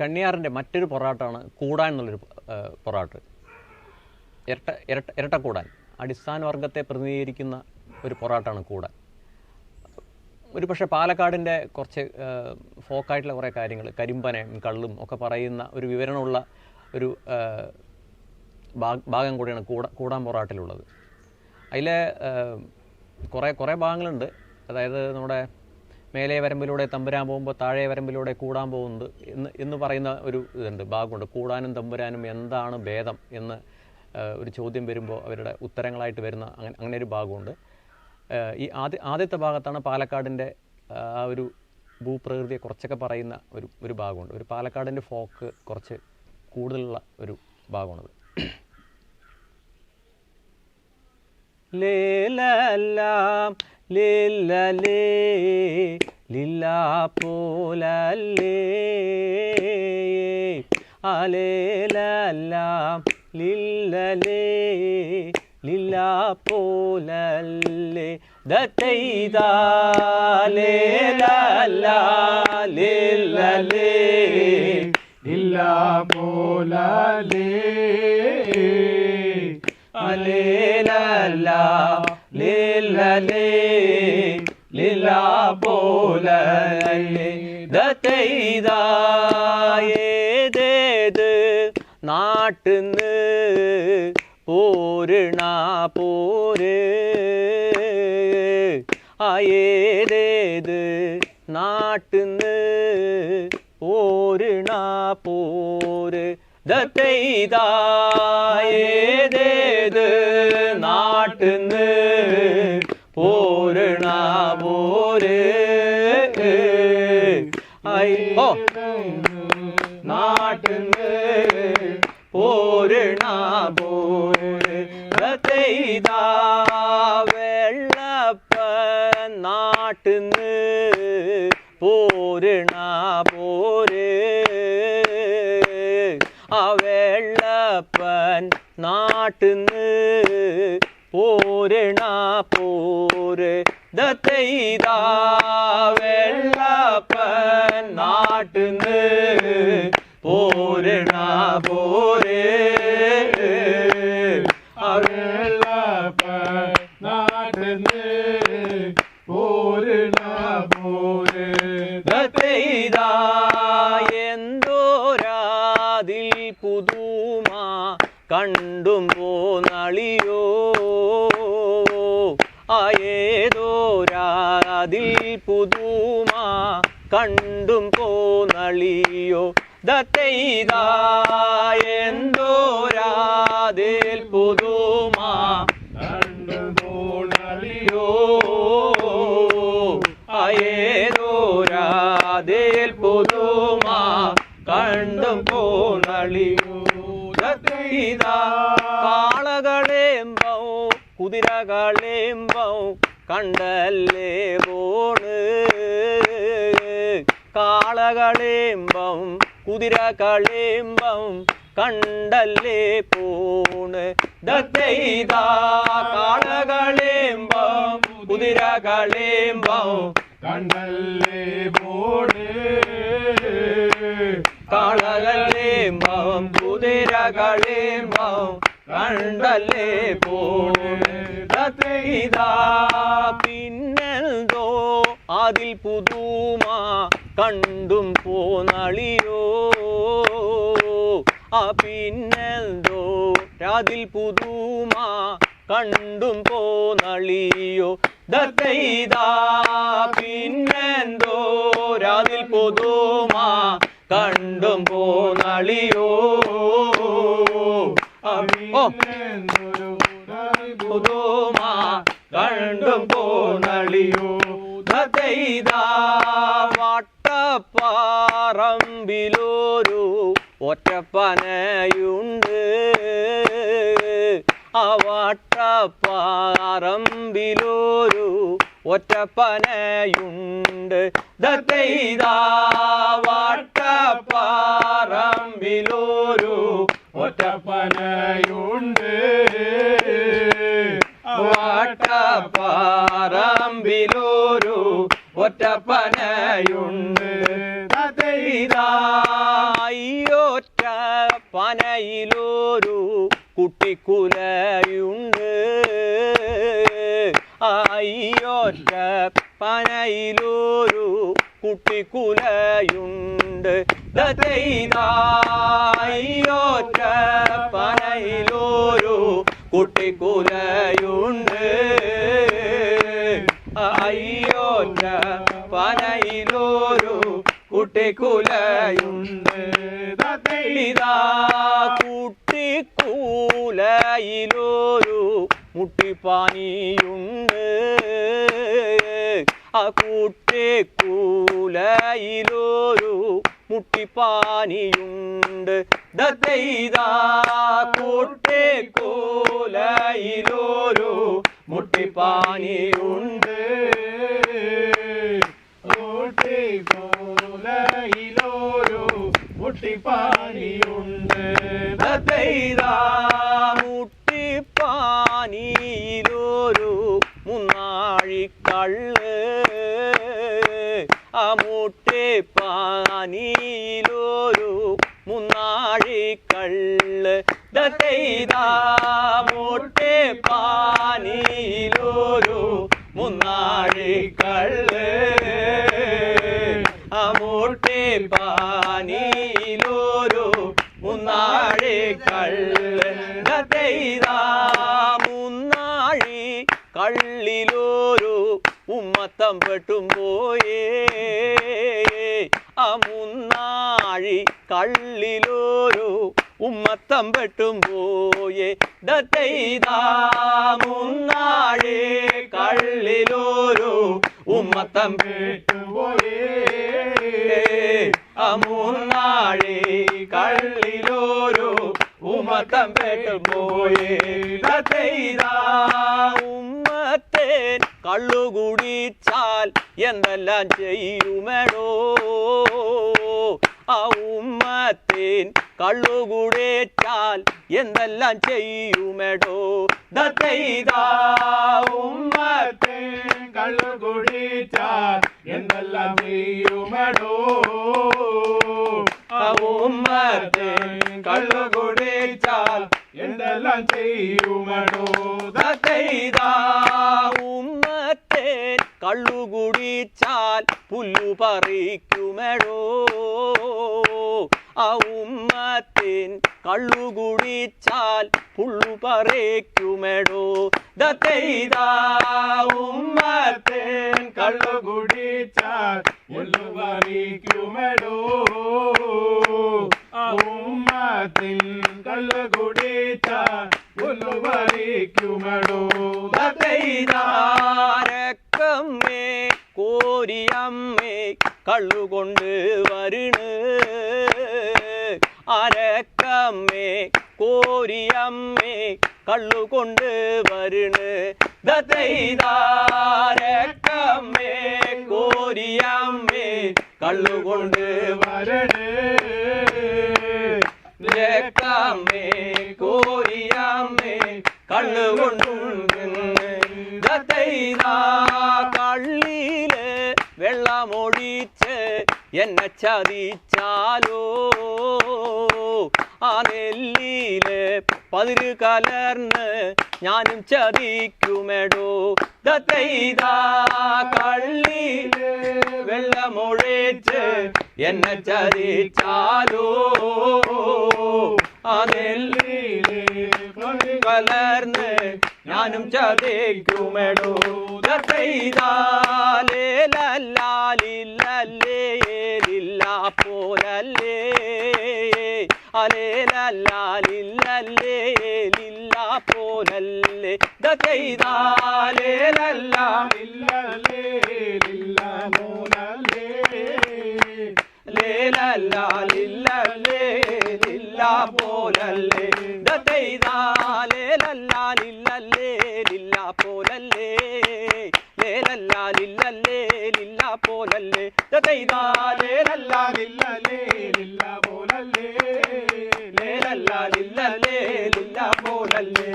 കണ്ണിയാറിന്റെ മറ്റൊരു പൊറാട്ടാണ് കൂടാൻ എന്നുള്ളൊരു പൊറാട്ട്. ഇരട്ട ഇരട്ട ഇരട്ടക്കൂടാൻ അടിസ്ഥാന വർഗത്തെ പ്രതിനിധീകരിക്കുന്ന ഒരു പൊറാട്ടാണ് കൂടാൻ. ഒരു പക്ഷേ പാലക്കാടിന്റെ കുറച്ച് ഫോക്കായിട്ടുള്ള കുറേ കാര്യങ്ങൾ കരിമ്പനയും കള്ളും ഒക്കെ പറയുന്ന ഒരു വിവരണമുള്ള ഒരു ഭാഗം കൂടിയാണ് കൂട കൂടാൻ പൊറാട്ടിലുള്ളത്. അതിലെ കുറേ കുറേ ഭാഗങ്ങളുണ്ട്. അതായത് നമ്മുടെ മേലെ വരമ്പിലൂടെ തമ്പുരാൻ പോകുമ്പോൾ താഴെ വരമ്പിലൂടെ കൂടാൻ പോകുന്നത് എന്ന് എന്ന് പറയുന്ന ഒരു ഇതുണ്ട് ഭാഗമുണ്ട്. കൂടാനും തമ്പുരാനും എന്താണ് ഭേദം എന്ന് ഒരു ചോദ്യം വരുമ്പോൾ അവരുടെ ഉത്തരങ്ങളായിട്ട് വരുന്ന അങ്ങനെ അങ്ങനെ ഒരു ഭാഗമുണ്ട്. ഈ ആദ്യ ആദ്യത്തെ ഭാഗത്താണ് പാലക്കാടിന്റെ ആ ഒരു ഭൂപ്രകൃതിയെ കുറച്ചൊക്കെ പറയുന്ന ഒരു ഒരു ഭാഗമുണ്ട്. ഒരു പാലക്കാടിന്റെ ഫോക്ക് കുറച്ച് കൂടുതലുള്ള ഒരു ഭാഗമാണത്. ലേലല്ലാം ലില്ലലേ ലില്ലാ പോലല്ലേ. അലേലല്ലാം ലില്ലലേ ലില്ലാ പോലല്ലേ. ദത്തൈതാ ലേലല്ല ലില്ലലേ ലില്ലാ പോലല്ലേ. അലേലല്ല ലില്ലാ പോലല്ലേ ദത്തൈതായേതേത് നാട്ടിന്ന് പോരണ പോര്. ആയേതേത് നാട്ടിന്ന് പോരണ പോര്. ദത്തൈതായേതേത് നാട്ടിന്ന് നാട്ടിന്ന് പോരണ പോര് ആ വെള്ളപ്പൻ നാട്ടിന്ന് പോരണ പോര് ദത്തൈതാ വെള്ളപ്പൻ നാട്ടിന്ന് പുതുമ കണ്ടും പോന്നളിയോ ആയേതോരാതിൽ പുതൂമ കണ്ടും പോന്നളിയോ ദത്തൈതാ എന്തോരാതിൽ மேம்பம் கண்டல்லே போனு. காளகளேம்பம் குதிர களேம்பம் கண்டல்லே போனு. தத்தைதா காளகளேம்பம் குதிர களேம்பம் கண்டல்லே போனு. காளகளேம்பம் குதிர களேம்பம் കണ്ടല്ലേ പോതാ പിന്നെന്തോ? അതിൽ പുതുമ കണ്ടും പോന്നളിയോ? ആ പിന്നെന്തോ? അതിൽ പുതുമ കണ്ടും പോന്നളിയോ? ദത്തൈതാ പിന്നെന്തോ? രാതിൽ പുതുമ കണ്ടും പോന്നളിയോ? ഓ പുതുമ കണ്ടും പോന്നളിയോ ദത്തൈതാ വട്ടപ്പാറമ്പിലൊരു ഒറ്റപ്പനയുണ്ട്. ആ വട്ടപ്പാറമ്പിലൊരു ഒറ്റപ്പനയുണ്ട്. ദത്തൈതാ വട്ടപ്പാറമ്പിലൊരു ആനയുണ്ട് വാട്ടപ്പാറമ്പിലൊരു ഒറ്റപ്പനയുണ്ട്. ഒറ്റപ്പനയിലൊരു കുട്ടിക്കുല ദൈതായ്യോറ്റ പനയിലൊരു കുട്ടിക്കുലയുണ്ട്. അയ്യോറ്റ പനയിലൊരു കുട്ടിക്കുലയുണ്ട്. ഇതാ കുട്ടിക്കൂലയിലൊരു മുട്ടിപ്പാനിയുണ്ട്. ആ കുട്ടിക്കൂലയിലൊരു മുട്ടിപ്പാനിയുണ്ട് ദൈതാ കുട്ടിക്കൂലയിലൊരു മുട്ടിപ്പാനിയുണ്ട് ൂലയിലൊരു മുട്ടിപ്പാനിയുണ്ട് ദൈതാ മുട്ടിപ്പാനിയിലൊരു മുന്നാഴിക്കള്ള് ആ മുന്നാഴിക്കള്ള് ദൈതാ മുന്നാഴിക്കൾ മുന്നാഴിക്കള്ള് മുന്നാഴിക്കൾ മുട്ടിപ്പാനിയിലൊരു മുന്നാഴിക്കള്ള് ദൈതാ മുന്നാഴി കള്ളിലൊരു ഉമ്മത്തം പെട്ടും പോയേ. ആ മുന്നാഴി കള്ളിലൊരു ഉമ്മത്തം പെട്ടും പോയേ. ദൈതാ മുന്നാഴി കള്ളിലൊരു ഉമ്മത്തം കേട്ടുപോയേ ആ കള്ളിലൊരു ഉമ്മത്തം പെട്ടുപോയേ ദൈതാ ഉമ്മത്തേൻ കള്ളുകുടിച്ചാൽ എന്തെല്ലാം ചെയ്യുമെടോ? ആ ഉമ്മത്തേൻ കള്ളുകുടിച്ചാൽ എന്തെല്ലാം ചെയ്യുമെടോ? ദൈതാ ഉമ്മത്തേൻ കള്ളുകൂടിച്ചാൽ എന്തെല്ലാം ചെയ്യുമടോ ഉമ്മത്തിൻ കള്ളു കുടിച്ചാൽ പുല്ലു പറിക്കുമെടോ ദൈതാ ഉമ്മത്തിൻ കള്ളു കുടിച്ചാൽ എല്ലു വരിക്കുമടോ ഉമ്മത്തിൻ കള്ളു കുടിച്ചാൽ എല്ലു വരിക്കുമടോ ദൈതാരക്കമ്മേ കോരിയമ്മേ കള്ളുകൊണ്ട് വരിണ് அரக்கம்மே கோரியம்மே கல்லு கொண்டு வருணு. தத்தைதாரக்கம்மே கோரியம்மே கல்லு கொண்டு வருணு. ரேக்கம்மே கோரியம்மே கல்லு கொண்டு தத்தைதா கள்ளி വെള്ളമൊഴിച്ച് എന്നെ ചതിച്ചാലോ? ആ നെല്ലിയിൽ പതിര് കലർന്ന് ഞാനും ചതിക്കുമെടോ? ദൈതാ കള്ളിയിൽ വെള്ളമൊഴിച്ച് എന്നെ ചതിച്ചാലോ? ആ നെല്ലിയിൽ കലർന്ന് ഞാനും ചതയ്ക്കുമെടോ ലില്ല പോലല്ലേ. അലേലല്ലാലില്ലല്ലേ ലില്ല പോലല്ലേ. ദൈതാലേലല്ല ഇല്ലല്ലേ ഇല്ല മൂലല്ലേ ലേലല്ലാലില്ലല്ലേ ലില്ല പോലല്ലേ. ദൈതാലേലല്ലാലില്ലല്ലേ ലില്ല പോലല്ലേ? ലില്ലല്ലേ ലില്ല പോലല്ലേ? ദൈതാലേലല്ലാലില്ല ഇല്ലല്ലേ പോലല്ലേ? ലേലല്ല ലില്ലല്ലേ ലില്ല പോലല്ലേ?